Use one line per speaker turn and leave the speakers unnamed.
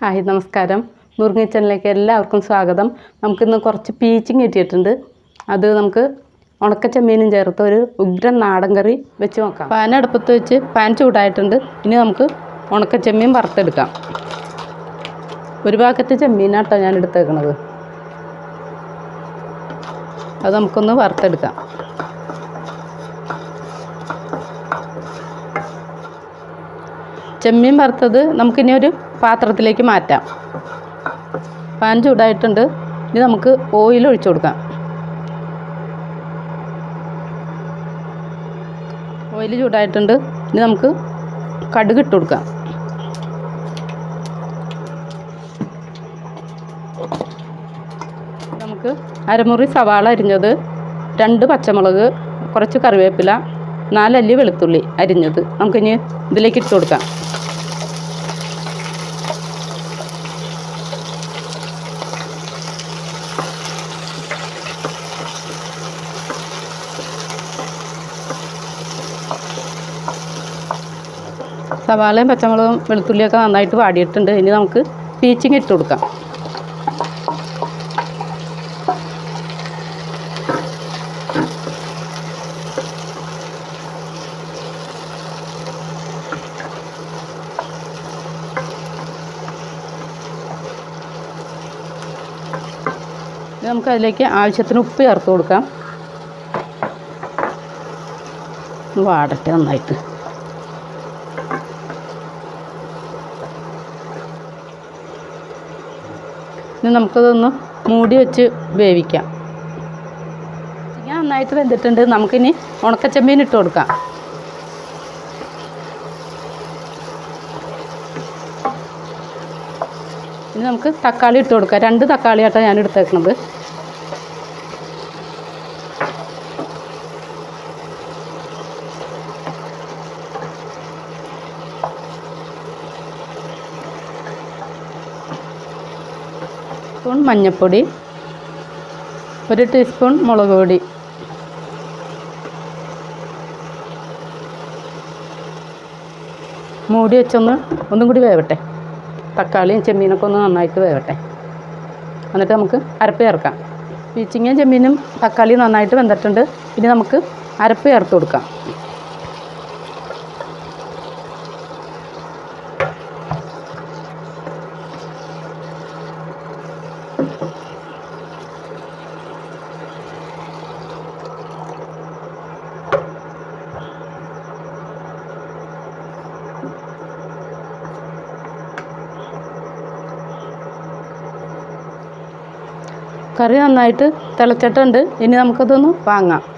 Hi നമസ്കാരം. മുറുങ്ങി കിച്ചണിലേക്ക് എല്ലാവർക്കും സ്വാഗതം. നമുക്കിന്ന് കുറച്ച് പീച്ചിങ് കിട്ടിയിട്ടുണ്ട്. അത് നമുക്ക് ഉണക്കച്ചമ്മീനും ചേർത്ത് ഒരു ഉഗ്രൻ നാടൻ കറി വെച്ച് നോക്കാം. പാൻ അടുപ്പത്ത് വെച്ച് പാൻ ചൂടായിട്ടുണ്ട്. ഇനി നമുക്ക് ഉണക്കച്ചമ്മീൻ വറുത്തെടുക്കാം. ഒരു പാക്കറ്റ് ചെമ്മീനാട്ടോ ഞാൻ എടുത്തേക്കണത് അത് നമുക്കൊന്ന് വറുത്തെടുക്കാം. ചെമ്മീൻ വറുത്തത് നമുക്കിനി ഒരു പാത്രത്തിലേക്ക് മാറ്റാം. പാൻ ചൂടായിട്ടുണ്ട്. ഇനി നമുക്ക് ഓയിൽ ഒഴിച്ചു കൊടുക്കാം. ഓയിൽ ചൂടായിട്ടുണ്ട്. ഇനി നമുക്ക് കടുക് ഇട്ട് കൊടുക്കാം. നമുക്ക് അരമുറി സവാള അരിഞ്ഞത് രണ്ട് പച്ചമുളക് കുറച്ച് കറിവേപ്പില നാലല്ലി വെളുത്തുള്ളി അരിഞ്ഞത്. നമുക്കിനി ഇതിലേക്ക് ഇട്ട് കൊടുക്കാം. സവാളയും പച്ചമുളകും വെളുത്തുള്ളിയൊക്കെ നന്നായിട്ട് വാടിയിട്ടുണ്ട്. ഇനി നമുക്ക് പീച്ചിങ് ഇട്ട് കൊടുക്കാം. നമുക്ക് അതിലേക്ക് ആവശ്യത്തിന് ഉപ്പ് ചേർത്ത് കൊടുക്കാം. വാടട്ടെ നന്നായിട്ട്. ഇനി നമുക്കതൊന്ന് മൂടി വെച്ച് വേവിക്കാം. ഞാൻ നന്നായിട്ട് വെന്തിട്ടുണ്ട്. നമുക്കിനി ഉണക്കച്ചെമ്മീൻ ഇട്ട് കൊടുക്കാം. ഇനി നമുക്ക് തക്കാളി ഇട്ട് കൊടുക്കാം. രണ്ട് തക്കാളിയായിട്ടാണ് ഞാൻ എടുത്തേക്കുന്നത് സ്പൂൺ മഞ്ഞൾപ്പൊടി ഒരു ടീസ്പൂൺ മുളക് പൊടി. മൂടി വെച്ചൊന്ന് ഒന്നും കൂടി വേവട്ടെ. തക്കാളിയും ചെമ്മീനൊക്കെ ഒന്ന് നന്നായിട്ട് വേവട്ടെ. എന്നിട്ട് നമുക്ക് അരപ്പ് ചേർക്കാം. പീച്ചിങ്ങയും ചെമ്മീനും തക്കാളിയും നന്നായിട്ട് വെന്തിട്ടുണ്ട്. ഇനി നമുക്ക് അരപ്പ് ചേർത്ത് കൊടുക്കാം. കറി നന്നായിട്ട് തിളച്ചിട്ടുണ്ട്. ഇനി നമുക്കതൊന്ന് വാങ്ങാം.